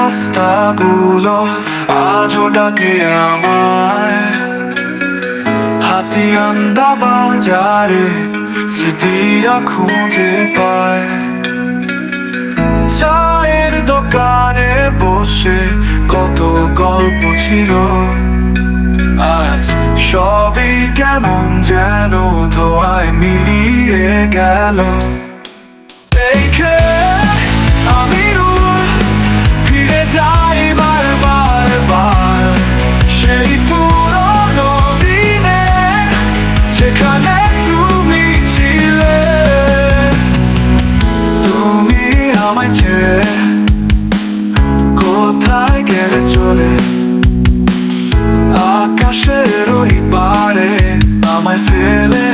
রাস্তাগুলো আজও ডাকে আমায়। হাতিয়ান্দা বাজারে স্মৃতিরা খুঁজে পায়। চায়ের দোকানে বসে কত গল্প ছিল। আজ সবই কেমন যেন ধোয়ায় মিলিয়ে গেল। কোথায় গেলে চলে? আকাশের ওই পারে আমায় ফেলে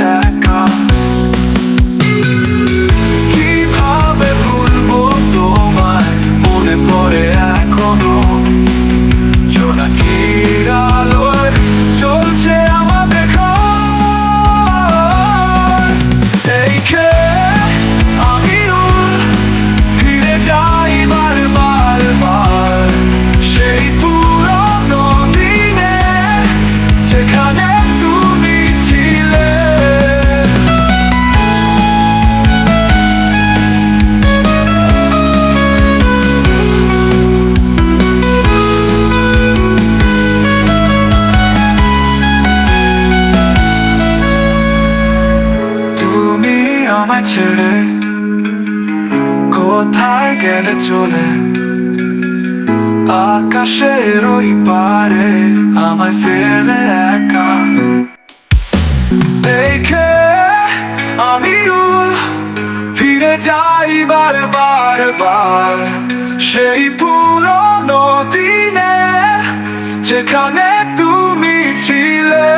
আমায় ছেড়ে কোথায় গেলে চলে? আকাশের ওই পারে আমায় ফেলে একা। দেখে আমি ফিরে যাই বারবার বার সেই পুরনো দিনে যেখানে তুমি ছিলে।